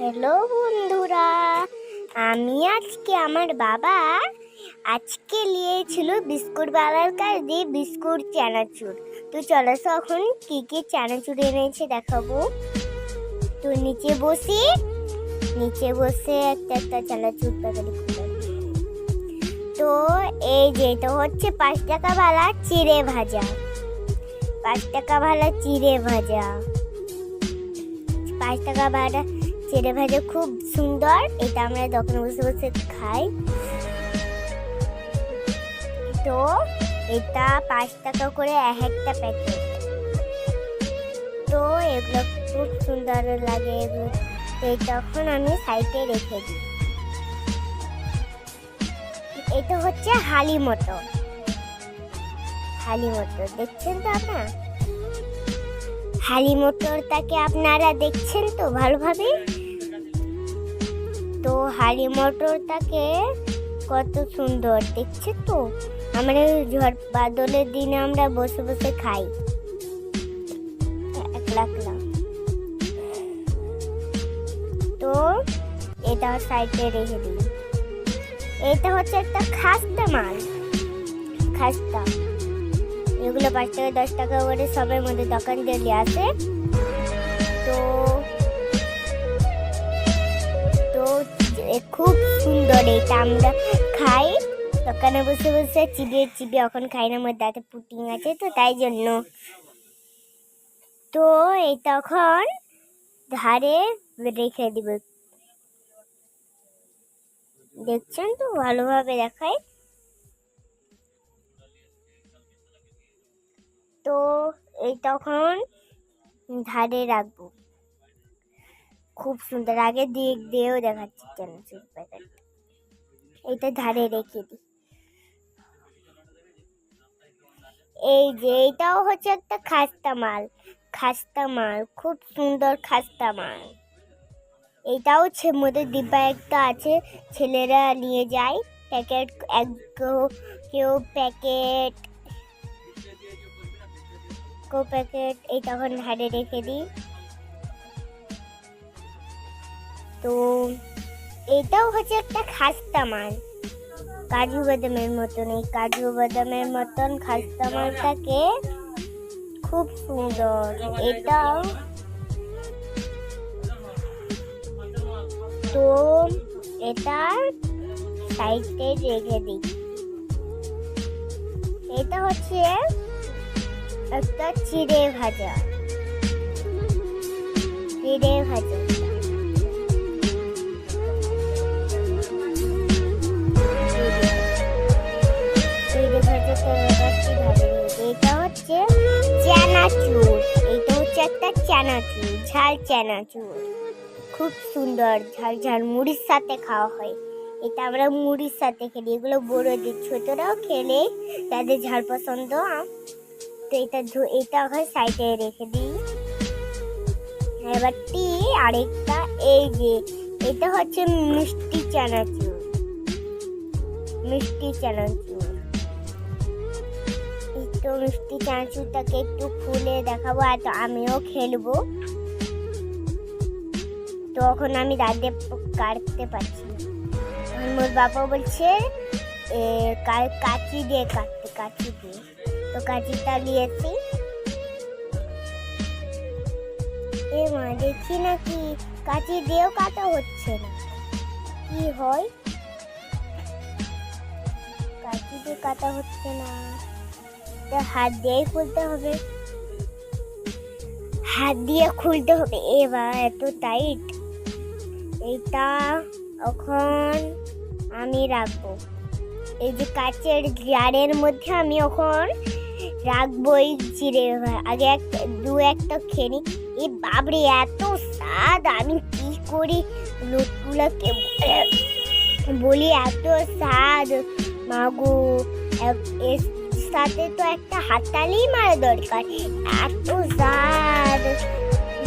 Hello বন্ধুরা, আমি আজকে আমার বাবা আজকে নিয়েছিল বিস্কুট বাবার কাছ দিয়ে বিস্কুট চানাচুর। তো চলো এখন কি কি চানাচুর এনেছে দেখাবো। তো নিচে বসি, নিচে বসে একটা একটা চানাচুর প্যাকেট তো এই যে এটা হচ্ছে পাঁচ টাকা বালা চিড়ে ভাজা। পাঁচ টাকা ভালা চিড়ে ভাজা। পাঁচ টাকা ভাড়া চেড়ে ভাজা খুব সুন্দর। এটা আমরা দোকানে বসে বসে খাই, তো এটা পাঁচ টাকা করে এক একটা প্যাকেট তো এগুলো খুব সুন্দর লাগে এগুলো। তখন আমি সাইডে রেখে দিই। এটা হচ্ছে হালি মটর। হালি মটর, দেখছেন তো আপনার? হালি মোটরটাকে আপনারা দেখছেন তো ভালোভাবে তো হাড়ি মোটরটাকে কত সুন্দর, দেখছে তো? আমরা ঝড় বাদলের দিনে আমরা বসে বসে খাই। তো এটা সাইডে রেখে দিই। এটা হচ্ছে একটা খাস্তা মাল। খাস্তা। এগুলো পাঁচ টাকা দশ টাকা করে সবের মধ্যে দোকান দিয়ে আসে। সুন্দর এটা আমরা খাই। দোকানে বসে বসে চিবিয়ে চিবিয়ে এখন খাই না, আমার দাঁতে পুটিং আছে তো, তাই জন্য। তো এই তখন ধারে রেখে দিব। দেখছেন তো, ভালোভাবে দেখায় তো এই তখন ধারে রাখব। খুব সুন্দর, আগে দিক দিয়েও দেখাচ্ছি চানাচুর প্যাকেট এইটা ধারে রেখে দিই। এই যে, এইটাও হচ্ছে একটা খাস্তা মাল। খাস্তা মাল, খুব সুন্দর খাস্তা মাল। এইটাও ছে মধ্যে ডিব্বা একটা আছে, ছেলেরা নিয়ে যায়। প্যাকেট এক কেউ প্যাকেট কো প্যাকেট এই তখন ধারে রেখে দিই। তো এটাও হচ্ছে একটা খাস্তা মাল কাজু বাদামের মতন, এই কাজু বাদামের মতন খাস্তা মালটাকে খুব সুন্দর। এটাও তো এটা সাইডে রেখে দিই। এটা হচ্ছে একটা চিড়ে ভাজা। চিড়ে ভাজা। এটা হচ্ছে চানাচুর এটা হচ্ছে একটা চানাচুর ঝাল চানাচুর খুব সুন্দর ঝাল ঝাল মুড়ির সাথে খাওয়া হয় এটা আমরা মুড়ির সাথে খেলি এগুলো বড়দের ছোটরাও খেলে তাদের ঝাল পছন্দ তো এটা এটা ওখানে সাইডে রেখে দিই এবার টি আরেকটা এই যে এটা হচ্ছে মিষ্টি চানাচুর মিষ্টি চানাচুর। তো মিষ্টি চানাচুরটাকে একটু খুলে দেখাবো আর আমিও খেলব। তখন আমি দাঁতে কাটতে পারছি মোর বাবা বলছে কাঁচি দিয়ে কাটতে, কাঁচি দিয়ে। তো কাঁচিটা নিয়েছি এ মা, দেখি নাকি কাঁচি দিয়েও কাটা হচ্ছে না। কি হয়? কাঁচি দিয়ে কাটা হচ্ছে না। হাত দিয়েই খুলতে হবে। হাত দিয়ে খুলতে হবে। এবার এত টাইট এইটা এখন আমি রাখব। এই যে কাচের জারের মধ্যে আমি এখন রাখব এই জিরে। আগে একটা, দু একটা খেয়ে। এই বাবরে, এত স্বাদ। আমি কি করি? লোকগুলোকে বলি এত স্বাদ। মাগো সাথে তো একটা হাততালি মারা দরকার। এত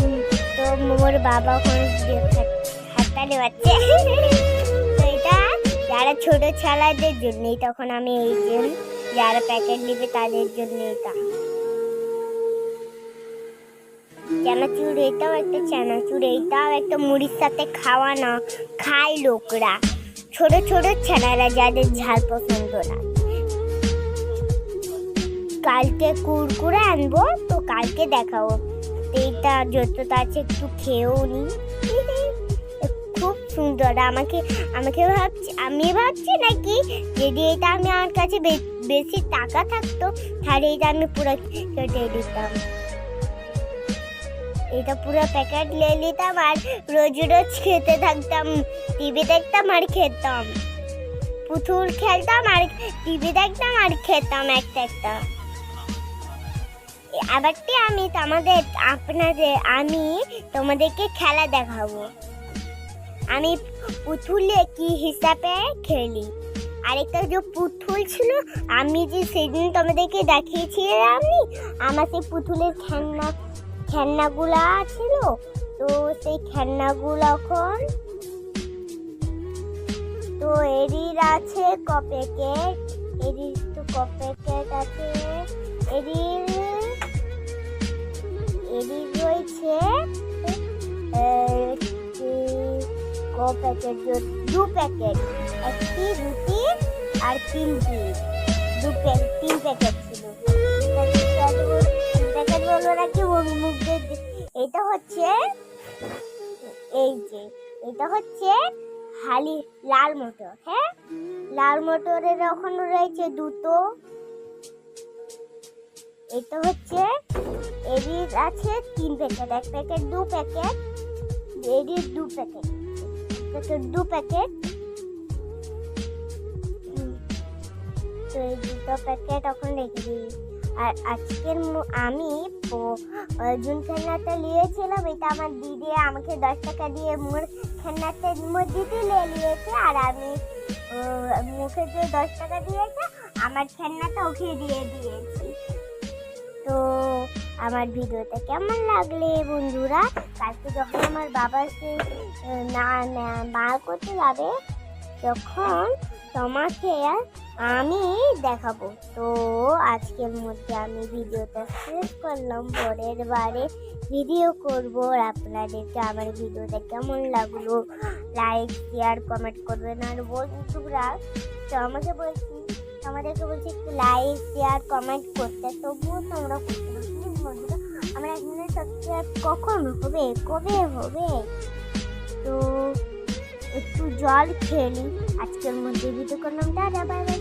উম, তো মোর বাবা দেখে- হাততালি মারছে। তো এটা যারা ছোট ছেলেদের জন্যই তখন আমি এই যে যারা প্যাকেট নেবে তাদের জন্য এটা। চানাচুর এটাও একটা চানাচুর এটাও একটা মুড়ির সাথে খাওয়ানো খায় লোকরা। ছোট ছোট ছেলেরা যাদের ঝাল পছন্দ না। কালকে কুরকুরে আনব, তো কালকে দেখাবো। এইটা যতটা আছে একটু খেয়েও নি। খুব সুন্দর। আমাকে আমাকে ভাবছি, আমি ভাবছি নাকি যদি এটা আমি আমার কাছে বেশি টাকা থাকতো, তাহলে এটা আমি পুরো কেটে দিতাম। এটা পুরো প্যাকেট নিয়ে নিতাম আর রোজ রোজ খেতে থাকতাম টিভি দেখতাম আর খেতাম। পুতুল খেলতাম আর টিভি দেখতাম আর খেতাম একটা একটা। আবারটি আমি তোমাদের আপনাদের আমি তোমাদেরকে খেলা দেখাবো। আমি পুতুলে কি হিসাবে খেলি? আরেকটা যে পুতুল ছিল, আমি যে সেদিন তোমাদেরকে দেখিয়েছিলাম আমি আমার সেই পুতুলের খেলনা, খেলনাগুলা ছিল, তো সেই খেলনাগুলো এখন তো এরির আছে ক প্যাকেট এরির তো ক প্যাকেট আছে। প্যাকেট, দু প্যাকেট, একটি রুটি আর তিন পিস দু প্যাকেট, তিন প্যাকেট ছিল। প্যাকেট বলব নাকি দি- এটা হচ্ছে এই যে, এটা হচ্ছে হালি, লাল মোটর হ্যাঁ? লাল মোটরের ওখানে রয়েছে দুটো। এটা হচ্ছে, এরির আছে তিন প্যাকেট, এক প্যাকেট, দু প্যাকেট, এরির দু প্যাকেট। প্যাকেট দু প্যাকেট। তো এই দুটো প্যাকেট এখন রেখে দিই। আর আজকের আমি অর্জুন খেলনাটা নিয়েছিলাম এটা আমার দিদি আমাকে দশ টাকা দিয়ে মোর খেলনাটার মধ্যে তুলে নিয়েছে, আর আমি মুখে যে দশ টাকা দিয়েছে, আমার খেলনাটা ওকে দিয়ে দিয়েছি। তো আমার ভিডিওটা কেমন লাগলে বন্ধুরা? কালকে যখন আমার বাবা সে না বার করতে যাবে, তখন তোমাকে আমি দেখাবো। তো আজকের মধ্যে আমি ভিডিওটা শেষ করলাম। পরের বারে ভিডিও করব। আর আপনাদেরকে আমার ভিডিওটা কেমন লাগল লাইক শেয়ার কমেন্ট করবেন। আর বন্ধুরা, তো আমাকে বলছি, আমাদেরকে বলছি একটু লাইক শেয়ার কমেন্ট করতে। তবুও তোমরা করতে বন্ধুরা, আমার এখানে সাবস্ক্রাইব কখন হবে? কবে হবে? তো একটু জল খেয়ে নিই। আজকের মধ্যে ভিডিও করলাম। দাদা বাই বাই